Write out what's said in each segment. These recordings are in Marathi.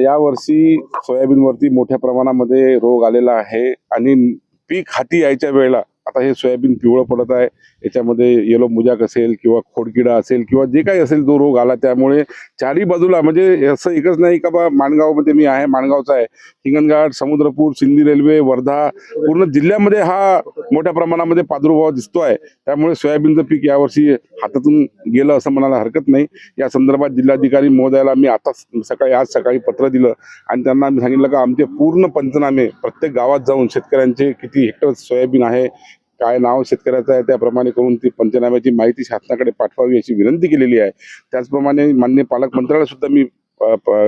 यावर्षी सोयाबीनवरती मोठ्या प्रमाणामध्ये रोग आलेला आहे आणि पीक हाती यायच्या वेळेला आता हे सोयाबीन पिवळं पडत आहे. याच्यामध्ये येलो मुजाक असेल किंवा खोडकिडा असेल किंवा जे काही असेल जो रोग आला त्यामुळे चारी बाजूला म्हणजे असं एकच नाही का बा माणगावमध्ये मी आहे माणगावचा आहे. हिंगणघाट समुद्रपूर सिंधी रेल्वे वर्धा पूर्ण जिल्ह्यामध्ये हा मोठ्या प्रमाणामध्ये प्रादुर्भाव दिसतो आहे त्यामुळे सोयाबीनचं पीक यावर्षी हातातून गेलं असं म्हणायला हरकत नाही. या संदर्भात जिल्हाधिकारी महोदयाला मी आता सकाळी आज सकाळी पत्र दिलं आणि त्यांना मी सांगितलं का आमचे पूर्ण पंचनामे प्रत्येक गावात जाऊन शेतकऱ्यांचे किती हेक्टर सोयाबीन आहे काय नाव शेतकऱ्याचं आहे त्याप्रमाणे करून ती पंचनाम्याची माहिती शासनाकडे पाठवावी अशी विनंती केलेली आहे. त्याचप्रमाणे मान्य पालकमंत्र्याला सुद्धा मी प-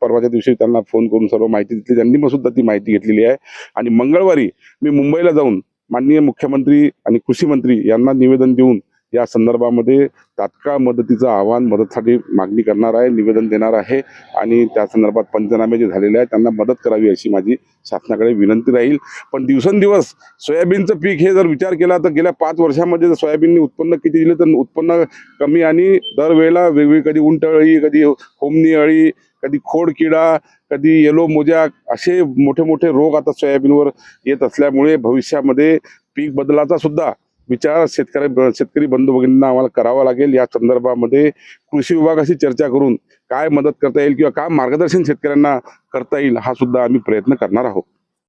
परवाच्या दिवशी त्यांना फोन करून सर्व माहिती दिली. त्यांनी पण सुद्धा ती माहिती घेतलेली आहे. आणि मंगळवारी मी मुंबईला जाऊन माननीय मुख्यमंत्री आणि कृषी मंत्री यांना निवेदन देऊन या संदर्भामध्ये तात्काळ मदतीचं आव्हान मदतसाठी मागणी करणार आहे निवेदन देणार आहे आणि त्या संदर्भात पंचनामे जे झालेले आहेत त्यांना मदत करावी अशी माझी शासनाकडे विनंती राहील. पण दिवसेंदिवस सोयाबीनचं पीक हे जर विचार केला तर गेल्या पाच वर्षामध्ये जर सोयाबीनने उत्पन्न किती दिले तर उत्पन्न कमी आणि दरवेळेला वेगवेगळी कधी उंटअळी कधी होमनी अळी कधी खोडकिडा कधी येलो मोजॅक असे मोठे मोठे रोग आता सोयाबीनवर येत असल्यामुळे भविष्यामध्ये पीक बदलाचा सुद्धा विचार शेतकरी शेतकरी बंधू भगिनींना आम्हाला करावा लागेल. या संदर्भामध्ये कृषी विभागाशी चर्चा करून काय मदत करता येईल किंवा काय मार्गदर्शन शेतकऱ्यांना करता येईल हा सुद्धा आम्ही प्रयत्न करणार आहोत.